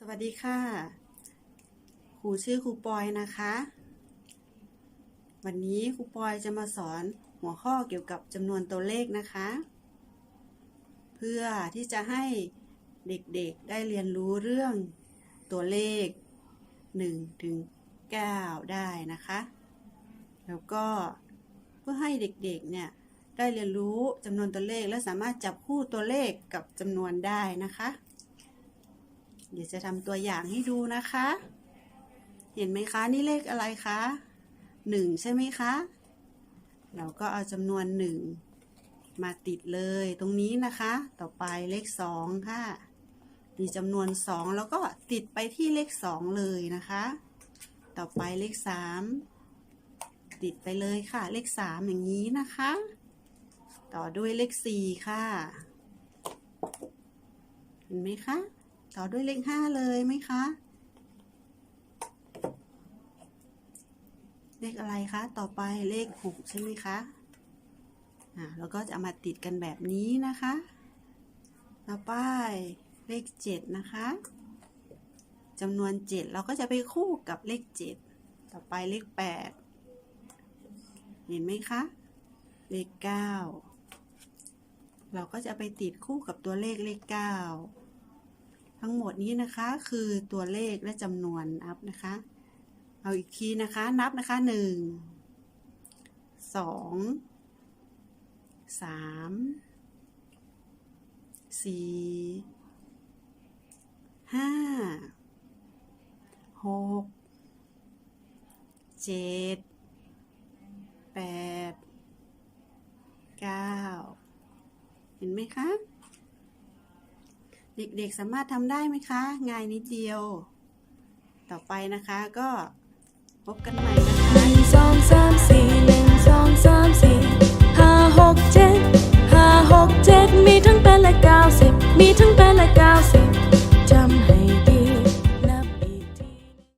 สวัสดีค่ะ ครูชื่อครูปอยนะคะ วันนี้ครูปอยจะมาสอนหัวข้อเกี่ยวกับจำนวนตัวเลขนะคะ เพื่อที่จะให้เด็กๆได้เรียนรู้เรื่องตัวเลข1ถึง9ได้นะคะ แล้วก็เพื่อให้เด็กๆเนี่ยได้เรียนรู้จำนวนตัวเลขและสามารถจับคู่ตัวเลขกับจำนวนได้นะคะ เดี๋ยวจะทำตัวอย่างให้ดูนะคะ เห็นไหมคะนี่เลขอะไรคะหนึ่งใช่ไหมคะ เราก็เอาจำนวนหนึ่งมาติดเลยตรงนี้นะคะ ต่อไปเลขสองค่ะ มีจำนวนสองแล้วก็ติดไปที่เลขสองเลยนะคะ ต่อไปเลขสามติดไปเลยค่ะ เลขสามอย่างนี้นะคะ ต่อด้วยเลขสี่ค่ะ เห็นไหมคะ ต่อด้วยเลขห้าเลยไหมคะ เลขอะไรคะ ต่อไปเลขหกใช่ไหมคะ อ่าแล้วก็จะเอามาติดกันแบบนี้นะคะ ต่อไปเลขเจ็ดนะคะจำนวนเจ็ดเราก็จะไปคู่กับเลขเจ็ดต่อไปเลขแปดเห็นไหมคะ เลขเก้าเราก็จะไปติดคู่กับตัวเลขเลขเก้า ทั้งหมดนี้นะคะคือตัวเลขและจำนวนนับนะคะ เอาอีกทีนะคะนับนะคะหนึ่งสองสามสี่ห้าหกเจ็ดแปดเก้าเห็นไหมคะ เด็กๆสามารถทำได้ไหมคะ ง่ายนิดเดียว ต่อไปนะคะก็พบกันใหม่นะคะ